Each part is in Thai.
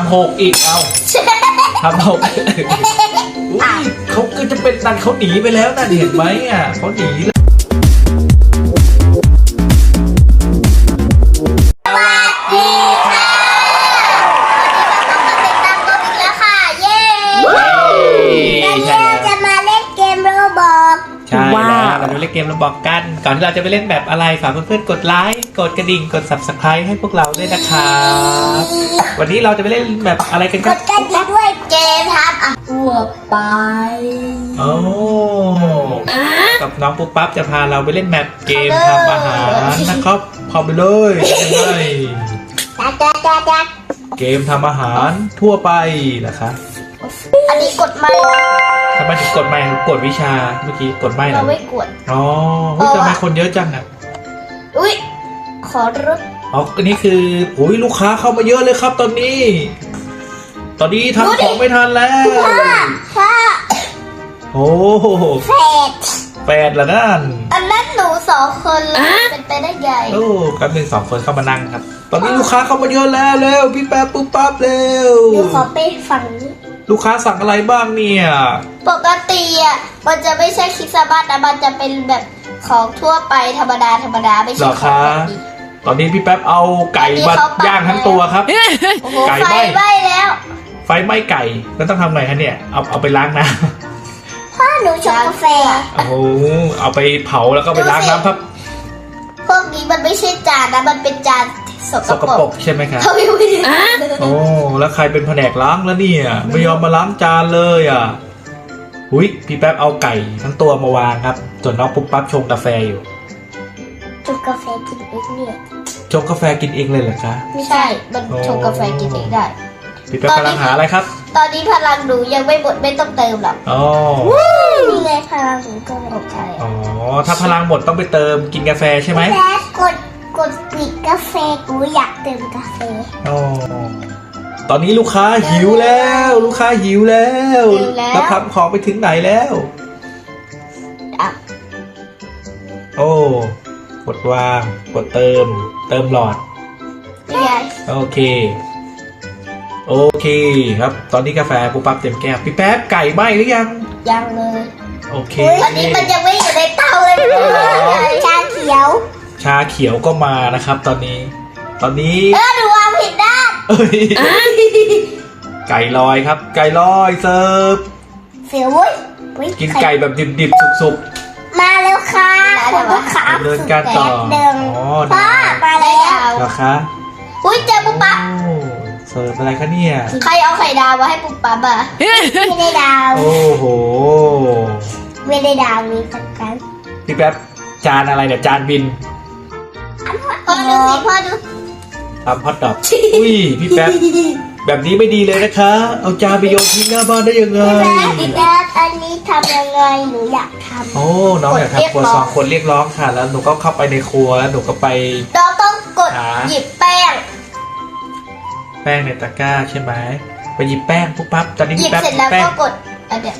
ำหกอีกเอาทำหกอุ้ยเขาก็จะเป็นนันเขาหนีไปแล้วนั่นเห็นไหมอะเขาหนี เราจะเล่นเกมเราบอกกัน ก่อนที่เราจะไปเล่นแบบอะไรฝากเพื่อนๆกดไลค์กดกระดิ่งกด subscribe ให้พวกเราด้วยนะครับวันนี้เราจะไปเล่นแบบอะไรกันกครับดกันดีด้วยเกมทำอะหัวไป โอ้กับน้องปุ๊บปั๊บจะพาเราไปเล่นแมปเกมทำอาหารนะครับพอไปเลยยังไงจ้าจ้าจ้าจ้าเกมทำอาหารทั่วไปนะคะ อันนี้กดไม่ทำไมถึงกดไม่กดวิชาเมื่อกี้กดไม่เหรเราอไม่กด อ๋อเฮ้ยทำไมคนเยอะจังอะอุ้ยขอรถอ๋ออันนี้คือโอ้ยลูกค้าเข้ามาเยอะเลยครับตอนนี้ ตอนนี้ทำของไม่ทันแล้ว ค่ะโอ้โหแฟดแปดละนั่นอัน นั้นหนูสองคนเลยเป็นไปได้ไงโอ้แป๊บหนึ่งสองคนเข้ามานั่งครับ ตอนนี้ลูกค้าเข้ามาเยอะแล้วเร็วพี่แป๊บปุ๊บปั๊บเร็ว หนูขอไปฝั่งนี้ลูกค้าสั่งอะไรบ้างเนี่ย ปกติอะมันจะไม่ใช่คริสต์มาสนะมันจะเป็นแบบของทั่วไปธรรมดาธรรมดาไม่เหรใช่อขอคะงแบบนี้ ตอนนี้พี่แป๊บเอาไก่มาย่างทั้งตัวครับ โอ้โหไก่ไฟไหม้ ไหม้แล้ว ไฟไหม้ไก่แล้วต้องทำไงคะเนี่ย เอาเอาไปล้างน้ พ่อหนูชงกาแฟำโอ้โหเอาไปเผาแล้วก็ไปล้างน้ำครับ พวกนี้มันไม่ใช่จานนะ มันเป็นจานสสกกปปรรกกใช่ไหมครับเขาไม่ได้โอ้แล้วใครเป็นแผนกล้างแล้วเนี่ยไม่ยอมมาล้างจานเลยอะอุ้ยพี่แป๊บเอาไก่ทั้งตัวมาวางครับ ส่วนน้องปุ๊บปั๊บชงกาแฟอยู่ชงกาแฟกินเองเนี่ยชงกาแฟกินเองเลยเหรอคะ ไม่ใช่ มันชงกาแฟกินเองได้ พี่แป๊บกำลังหาอะไรครับตอนนี้พลังหนูยังไม่หมดไม่ต้องเติมหรอกอ๋อนี่ไงพลังหนูก็ไม่ใช่อ๋อถ้าพลังหมดต้องไปเติมกินกาแฟใช่ไหมแล้วกดกดปิดกาแฟกูอยากเติมกาแฟอ๋อตอนนี้ลูกค้าหิวแล้ว ลูกค้าหิวแล้วหิวแล้วแล้วทำของไปถึงไหนแล้วอะโอ้กดวาง กดเติม เติมหลอดนี่ไงโอเค โอเคครับ ตอนนี้กาแฟปุ๊บปั๊บเต็มแก้วพี่แป๊บไก่ไหม้หรือยัง ยังเลยโอเคอันนี้มันยังไม่อยู่ในเตาเลยชาเขียว ชาเขียวก็มานะครับ ตอนนี้ ตอนนี้ เออหนูวางผิดด้านเอ้ยไก่ลอยครับ ไก่ลอยเสิร์ฟเสียวเว้ยอุ๊ยกินไก่แบบดิบๆสุกมาแล้วค่ะคุณลูกค้าๆดำเนินการต่อเดิมอ๋อพ่อมาแล้วเหรอคะอุ้ยเจอปุ๊บปั๊บโอ้ เสิร์ฟอะไรคะเนี่ย ใครเอาไข่ดาวมาให้ปุ๊บปั๊บอะ ไม่ได้ดาว โอ้โห ไม่ได้ดาวมีสักครั้งพี่แป๊บจานอะไรเนี่ยจานบินพ่อดูสิพ่อดูทำฮอตดอกอุ้ยพี่แป๊บแบบนี้ไม่ดีเลยนะคะ เอาจานไปโยนทิ้งหน้าบ้านได้ยังไงแล้วอันนี้ทำยังไงหนูอยากทำโอ้น้องอยากกดเรียกทำครัวร้องซองคนเรียกร้องค่ะ แล้วหนูก็เข้าไปในครัวแล้วหนูก็ไปเราต้องกดหาหยิบแป้ง แป้งในตะกร้าใช่ไหมไปหยิบแป้งปุ๊บปั๊บตอนนี้หยิพี่บแป๊บเสร็จแล้วแป้งก็กดอันเนี้ย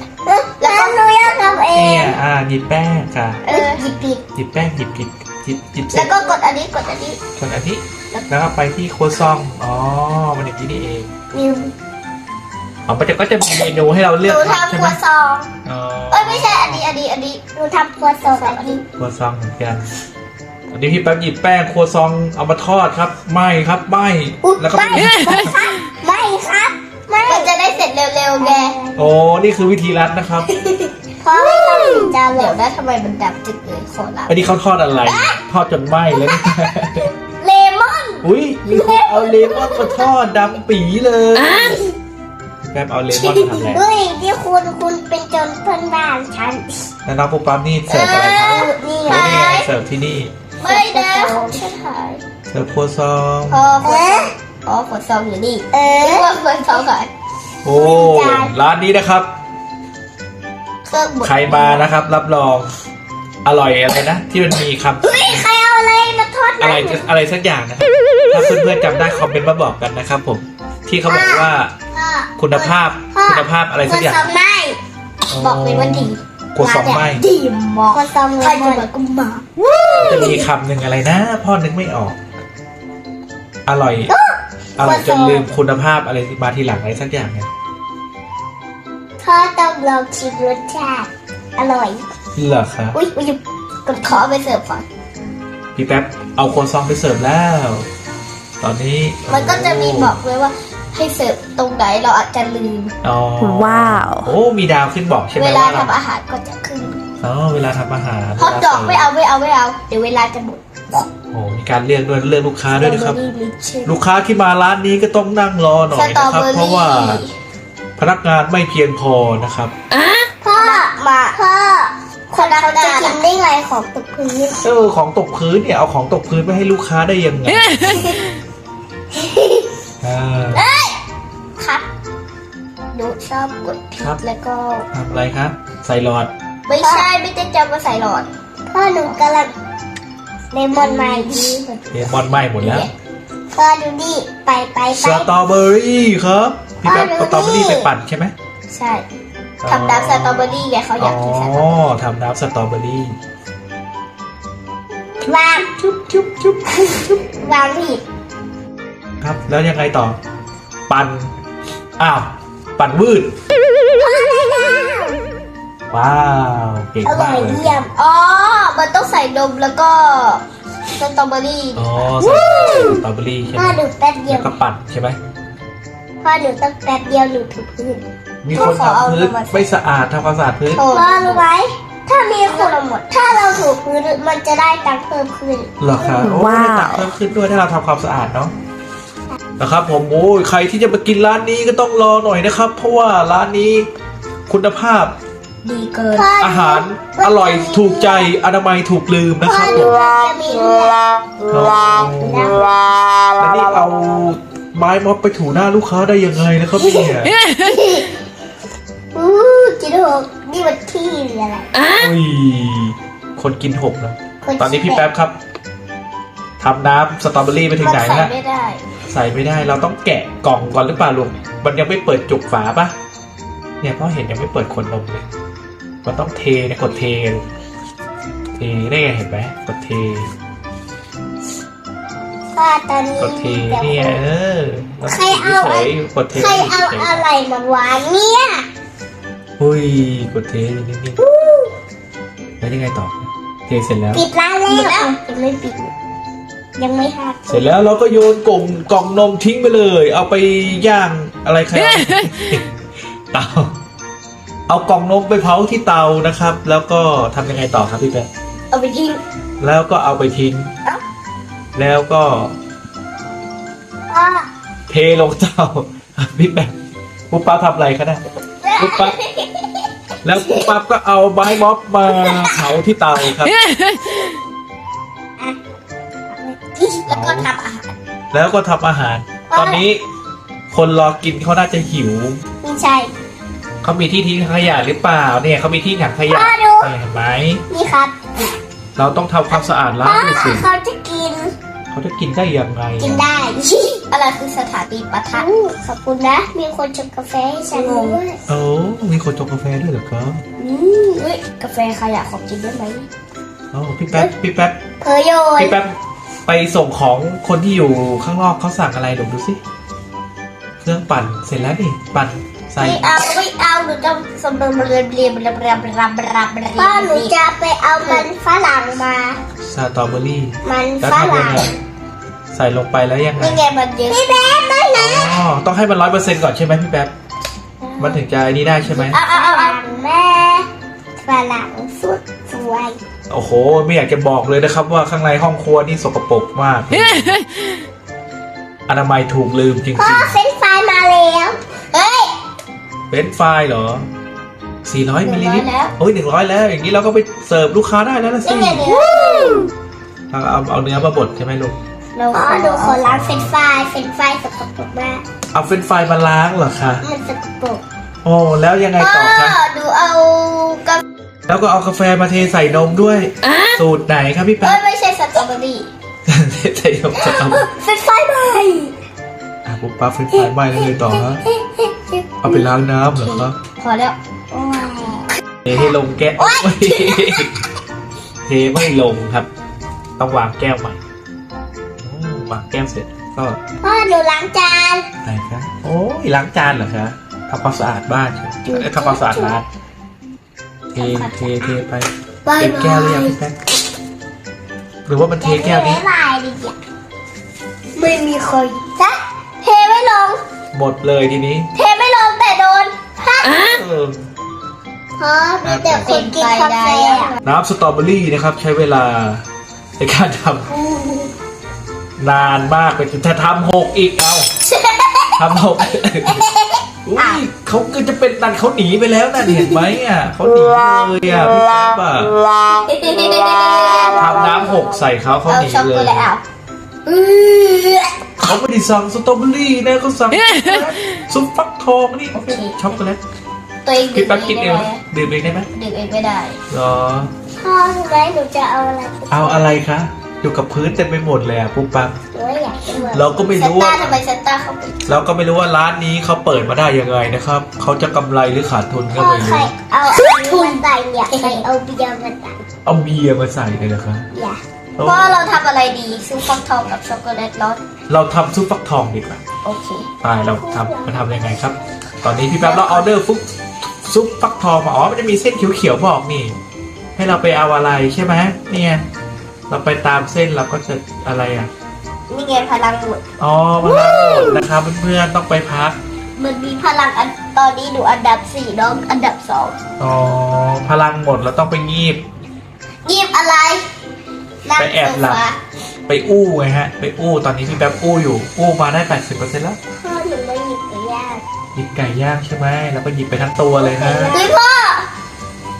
แล้วก็หนูอยากทำเอเนี่ยอ่าหยิบแป้งค่ะ เออหยิบผิดหยิบแป้งหยิบหยิบหยิบหยิบเสร็แล้จวก็กดอันนี้กดอันนี้ส่วนอันนี้แล้วก็ไปที่ครัวซองอ๋อมันอย่างนี้นี่เองนิวอ๋อมันจะก็จะมีเมนูให้เราหเลือกนูทำทำใช่คไหมรัวซองอ๋อเอ้ยไม่ใช่อันนี้อันนี้อันนี้หนูทำครัวซองอันนี้ ครัวซองเหมือนกัน อันนี้พี่แป๊บหยิบแป้งครัวซองเอามาทอดครับไหม้ครับไหม้แล้วก็ไม่ครับไม่ครับ ไม่มันจะได้เสร็จเร็วๆไงโอ้นี่คือวิธีรัดนะครับเพราะไม่ต้องถึงจานเดี๋ยวนะทำไมมันดับจึกเลยขอรับอันนี้เขาทอดอะไร ทอดจนไหม้แล้วเนี่ยเลมอนอุ้ยมีคนเอาเลมอนมาทอดดำปีเลยแป๊บเอาเลมอนมาทำอะไรเฮ้ยที่คุณคุณเป็นโจนเพื่อนบ้านฉันแล้วน้องปุ๊บปั๊บนี่เสิร์ฟอะไรครับนี่โอ้ไงนี่ไงเสิร์ฟที่นี่ ไม่ได้ของฉันหายเสิร์ฟครัวซอง พอขวดอ๋อขวดซองอยู่นี่เออว่าขวดซองหายโอ้ ร้านนี้นะครับ เครื่องบดใครมานะครับ รับรอง อร่อยอะไรนะ ที่มันมีคำเฮ้ยใครเอาอะไรมาทอดอะไรอะไรสักอย่างนะครับ ถ้าเพื่อนๆจำได้คอมเมนต์มาบอกกันนะครับ ผม ที่เขาบอกว่าคุณภาพคุณภาพอะไรสักอย่าง ขวดซองไม่บอกเลยว่าดี ครัวซองไหม้ดีมากขวดซองใครจะมาก็มาจะมีคำหนึ่งอะไรนะ พ่อนึกไม่ออก อร่อยอะไรจนลืมคุณภาพอะไรมาทีหลังอะไรสักอย่างเนี่ยพ่อต้องลองชิมรสชาติ อร่อยเหรอคะอุ้ยอุ้ยกดขอเอาไปเสิร์ฟก่อนพี่แป๊บเอาโคซองไปเสิร์ฟแล้ว ตอนนี้มันก็จะมีบอกเลยว่า ให้เสิร์ฟตรงไหนเราอาจจะลืม อ๋อว้าว โอ้มีดาวขึ้นบอกใช่ไหมเวลาว่าทำอาหารก็จะขึ้นอ๋อเวลาทำอาหารฮอตดอกไม่เอาไม่เอาไม่เอาเดี๋ยวเวลาจะหมดโอ้มีการเลือกด้วยเลือกลูกค้าด้วยนะครับสตอเบอรี่ลิชลูกค้าที่มาร้านนี้ก็ต้องนั่งรอหน่อสยตรอนะครับเบอเพราะรี่ว่าพนักงานไม่เพียงพอนะครับพ่อมาพ่อคนเขาจะกินได้ไงของตกพื้นเออของตกพื้นเนี่ยเอาของตกพื้นไปให้ลูกค้าได้ยังไง ชอบกดพริครับกแล้วก็ทำอะไรครับ ใส่หลอด ไม่ใช่ไม่ได้จะมาใส่หลอดพ่อหนูกำลังเลมอนไม้ดีเลมอนไหม้หมดแล้วพ่อดูดิไปไปสไปตรอเบอรี่ครับพี่แป๊บอ่าสตรอเบอรี่ดูดิไปปั่นใช่ไหมใช่ทำน้ำสตรอเบอรี่ไงเขาอยากกินสตรอเบออ๋อรี่ทำน้ำสตรอเบอรี่วางจุ๊บจุ๊บจุ๊บจุ๊บวางผิดครับแล้วยังไงต่อ ปั่นอ้าว ปั่นวืด ว้าว เก่งอร่มาอกยเลยเยี่ยม อ๋อ มันต้องใส่นมแล้วก็สตรอเบอรี่อ๋อใส่สตรอเบอรี่ใช่ไหพ่อมหนูแป๊บเดียแล้ววก็ปั่นใช่ไหม พ่อหนูต้องแป๊บเดียวหนูถูพื้น มีคนขอเอาทำพื้นลงมาไม่สะอาดทำความสะอาดพื้น พ่อรู้ไหมถ้ามีคนถ้าเราถูพื้นมันจะได้ตังค์เพิ่มขึ้น เหรอครับโอ้ว้าว ได้ตังค์เพิ่มขึ้นด้วยถ้าเราทำความสะอาดเนาะ นะครับผมโอ้ยใครที่จะมากินร้านนี้ก็ต้องรอหน่อยนะครับ เพราะว่าร้านนี้คุณภาพดีเกินอาหารอร่อยถูกใจอนามัยถูกลืมนะครับผมจะมีเลือดโอ้แล้วนี่เอาไม้ม็อบไปถูหน้าลูกค้าได้ยังไงนะครับเนี่ยอู้จิโดกนี่มันที่หรืออะไรอุ้ยคนกินหกนะคนตอนนี้พี่แป๊บครับทำน้ำสตรอเบอรี่ไปถึงไหนมันใส่แล้วไม่ได้ ใส่ไม่ได้เราต้องแกะกล่องก่อนหรือเปล่าลุงมันยังไม่เปิดจุกฝาปะเนี่ยพ่อเห็นยังไม่เปิดขวดนมเลยมันต้องเทนะกดเทลูกเทได้ไงเห็นไหมกดเทป้าตอนนี้กดเทเนี่ยเออมันใครเอาเฉยๆกดเทใครเอาฉยอะไรมาวางเนี่ยๆอุ้ยกดเทนิ่งๆแล้วยังไงต่อเทเสร็จแล้วปิดร้านแล้วยังไม่ปิด ยังไม่หักเสร็จแล้วเราก็โยนกล่องกล่องนมทิ้งไปเลย เอาไปย่างอะไรใครเอาเตาเอากล่องนมไปเผาที่เตานะครับ แล้วก็ทำยังไงต่อครับพี่แป๊ะเอาไปทิ้ง แล้วก็เอาไปทิ้ง เอ้า แล้วก็พ่อเทลงเตาพี่แป๊ะปุ๊บปั๊บทำอะไรคะเนะปุ๊บปั๊บ แล้วปุ๊บปั๊บก็เอาไม้ม็อบมาเผาที่เตาครับ แล้วก็ทำอาหาร แล้วก็ทำอาหาร ตอนนี้คนรอกินเขาน่าจะหิว ไม่ใช่ เขามีที่ทิ้งขยะหรือเปล่า เนี่ยเขามีที่ถังขยะพ่อดูเนี่ยเห็นไหม นี่ครับเราต้องทำความสะอาดร้าพ่นอด้วยสิ เขาจะกิน เขาจะกินได้ยังไงกินอะได้ อะไรคือสถานีปะทะขอบคุณนะ มีคนชงกาแฟให้ฉันด้วยโอ้มีคนชงกาแฟด้วยเหรอครับอืมเฮ้ยกาแฟใครอยากขอกินได้ไหมโอ้พี่แป๊บพี่แป๊บเพอโยนพี่แป๊บ ไปส่งของคนที่อยู่ข้างนอกเขาสั่งอะไรลองดูสิเครื่องปั่นเสร็จแล้วนี่ปั่นใส่ไม่เอาไม่เอาหนูจะสมบูรณ์เรียนเรียนเรียนเรียนเรียนเรียนเรียนพ่อหนูจะไปเอามันฝรั่งมา สตรอเบอรี่มันแล้วฝทำยัรั่งงไงใส่ลงไปแล้วยังไงนี่ไงมันเยอะพี่แบ๊ไม่นะอ๋อต้องให้มันร้อยเปอร์เซ็นต์ก่อนใช่ไหมพี่แป๊บมันถึงจะไอ้นี่ได้ใช่ไหม เอาเอาเอาเอาแม่ฝรั่งสุด สวยโอ้โห ไม่อยากจะบอกเลยนะครับ ว่าข้างในห้องครัวนี่สกปรกมากเลยอนามัยถูกลืมจริงพ่อๆเฟรนช์ฟรายมาแล้วเฮ้ยเป็นไฟล์เหรอ 400มิลลิลิตร100แล้ว โอ้ย100 แล้ว อย่างนี้เราก็ไปเสิร์ฟลูกค้าได้แล้วนะสินี่ไงเนื้อเอาเอาเอาเนื้อมาบดใช่ไหมลูก เราขอหนูขอล้างเฟรนช์ฟรายเฟรนช์ฟรายสกปรกมากเอาเฟรนช์ฟรายมาล้างเหรอคะ มันสกปรกโอ้แล้วยังไงต่อคะหนูเอากา แล้วก็เอากาแฟมาเทใส่นมด้วยสูตรไหนครับพี่เอ้แป๊ยบ ไม่ใช่สตรอเบอรี่เทใส่นมจะเอาเฟรนช์ฟรายใหม่อะปุ๊บปั๊บเฟรนช์ฟรายไหม้แล้วเลยต่อฮะเอาไปล้างน้ำเหรอครับพอแล้วเทให้ลงแก้วเทไม่ลงครับ ต้องวางแก้วใหม่อืมวางแก้วเสร็จก็พ่อหนูล้างจาน ไหนครับโอ้ยล้างจานเหรอคะทำความสะอาดบ้านใช่ไหมเอ้ยทำความสะอาดร้าน เทเทเทไปเต็มแก้วหรือยังพี่แป๊กหรือว่ามันเทแก้วนี้ ลายดิอะไม่มีใครจ้ะเทไม่ลง หมดเลยทีนี้เทไม่ลงแต่โดนฮะเออเพราะมีแต่คนกินกาแฟอะน้ำสตรอเบอรี่นะครับ ใช้เวลาในการทำนานมากไปจนถ้าทำหกอีกเอาทำหก อุ้ยเขาก็จะเป็นนันเขาหนีไปแล้วนะเห็นไหมอะเขาหนีเลยอะพี่ป๊บอะทำน้ำหกใส่เขาเขาเอาหนีช็อกเลโกยแลตเอาอือเขาไม่ได้สั่งสตรอเบอรี่นะเขาสั่งซุปฟักทองนี่เป็นช็อกโกแลตตัวเองพี่แป๊บกินเองได้ไหมไหมดื่มเองได้ไหมดื่มเองไม่ได้เหรอพ่อรู้ไหมหนูจะเอาอะไร เอาอะไรคะ อยู่กับพื้นเต็มไปหมดเลยอะปุ๊บปั๊บหนูว่าอยากกินหมือนเราก็ไม่รู้เซนต้าว่าทำไมเซนต้าเขาไปเราก็ไม่รู้ว่าร้านนี้เขาเปิดมาได้ยังไงนะครับเขาจะกำไรหรือขาดทุนก็พ่อไม่ใคร à? รู้เอาทุนใส่เนี่ยใครเอาเบียร์มาใส่เอาเบียร์มาใส่เลยนะครับอย่าพ่อเราทำอะไรดีซื้อฟักทองกับช็อกโกแลตรสเราทำซุปฟักทองดีกว่าโอเคไปเราทำมาทำยังไงครับ ตอนนี้พี่แป๊บเราออเดอร์ฟุกซุปฟักทองมาอ๋อมันจะมีเส้นเขียวๆบอกนี่ ให้เราไปเอาอะไรใช่ไหมเนี่ย เราไปตามเส้นเราก็จะอะไรอะ นี่ไงพลังหมดอ๋อมาแล้วหมดนะครับเพื่อนๆต้องไปพัก มันมีพลังอันตอนนี้หนูอันดับสี่น้องอันดับสองอ๋อพลังหมดเราต้องไปงีบ ยีบอะไรนั่งไปแอบหลับ โซฟาไปอู้ไงฮะ ไปอู้ตอนนี้พี่แป๊บอู้อยู่ อู้มาได้ 80%แล้วพ่อหนูไม่หยิบไปย่างหยิบไก่ย่างใช่ไหมแล้วก็หยิบไปทั้งตัวเลยฮะ เฮ้ยพ่อ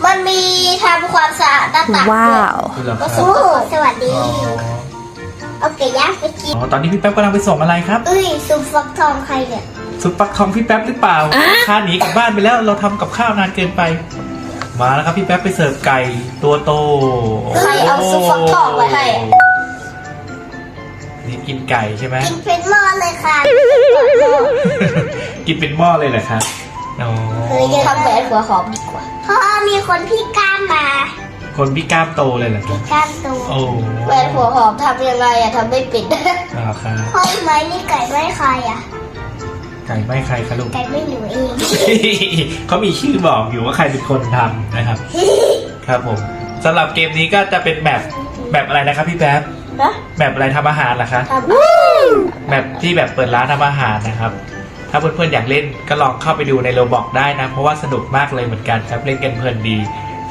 มันมีทำความสะอาดหน้าต่างด้วย Wow. คือเหรอคก็รับสวัสดีสวัสดี อ๋อเอาไก่ย่างไปกิน อ๋อตอนนี้พี่แป๊บกำลังไปส่งอะไรครับเอ้ยซุปฟักทองใครเนี่ยซุปฟักทองพี่แป๊บหรือเปล่าข้าหนีกลับบ้านไปแล้วเราทำกับข้าวนานเกินไป มาแล้วครับพี่แป๊บไปเสิร์ฟไก่ตัวโตใครเอาซุปฟักทองไว้ให้อะนี่กินไก่ใช่ไหม กินเป็นหม้อเลยค่ะ กินเป็นหม้อเลยเหรอครับอ๋อ เคยจะทำแหวนหัวหอมดีกว่าพ่อมีคนพี่ก้ามมาคนพี่กล้ามโตเลยเหรอครับพี่ก้ามตัวโอ้แหวนหัวหอมทำยังไงอะทำไม่ปิดเหรอครับพ่อไหมนี่ไก่ไม่ใครอะไก่ไม่ใครคะลูกไก่ไม่หนูเองเขามีชื่อบอกอยู่ว่าใครเป็นคนทำนะครับ ครับผมสำหรับเกมนี้ก็จะเป็นแบบแบบอะไรนะครับพี่แป๊บนะแบบอะไรทำอาหารเหรอคะทำแบบที่แบบเปิดร้านทำอาหารนะครับ ถ้าเพื่อนๆอยากเล่นก็ลองเข้าไปดูในโรบอกได้นะ เพราะว่าสนุกมากเลยเหมือนกันครับเล่นกันเพลินดี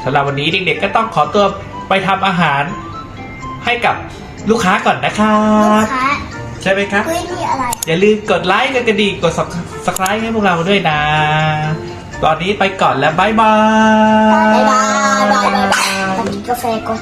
สำหรับวันนี้เด็กๆก็ต้องขอตัวไปทำอาหารให้กับลูกค้าก่อนนะครับ ค้าใช่ไหมครับ เฮ้ยนี่อะไร อย่าลืมกดไลค์กดกระดิ่งกด subscribe ให้พวกเราด้วยนะ ตอนนี้ไปก่อนแล้วบ๊ายบายบ๊ายบายบายบายบายไปกินกาแฟก่อน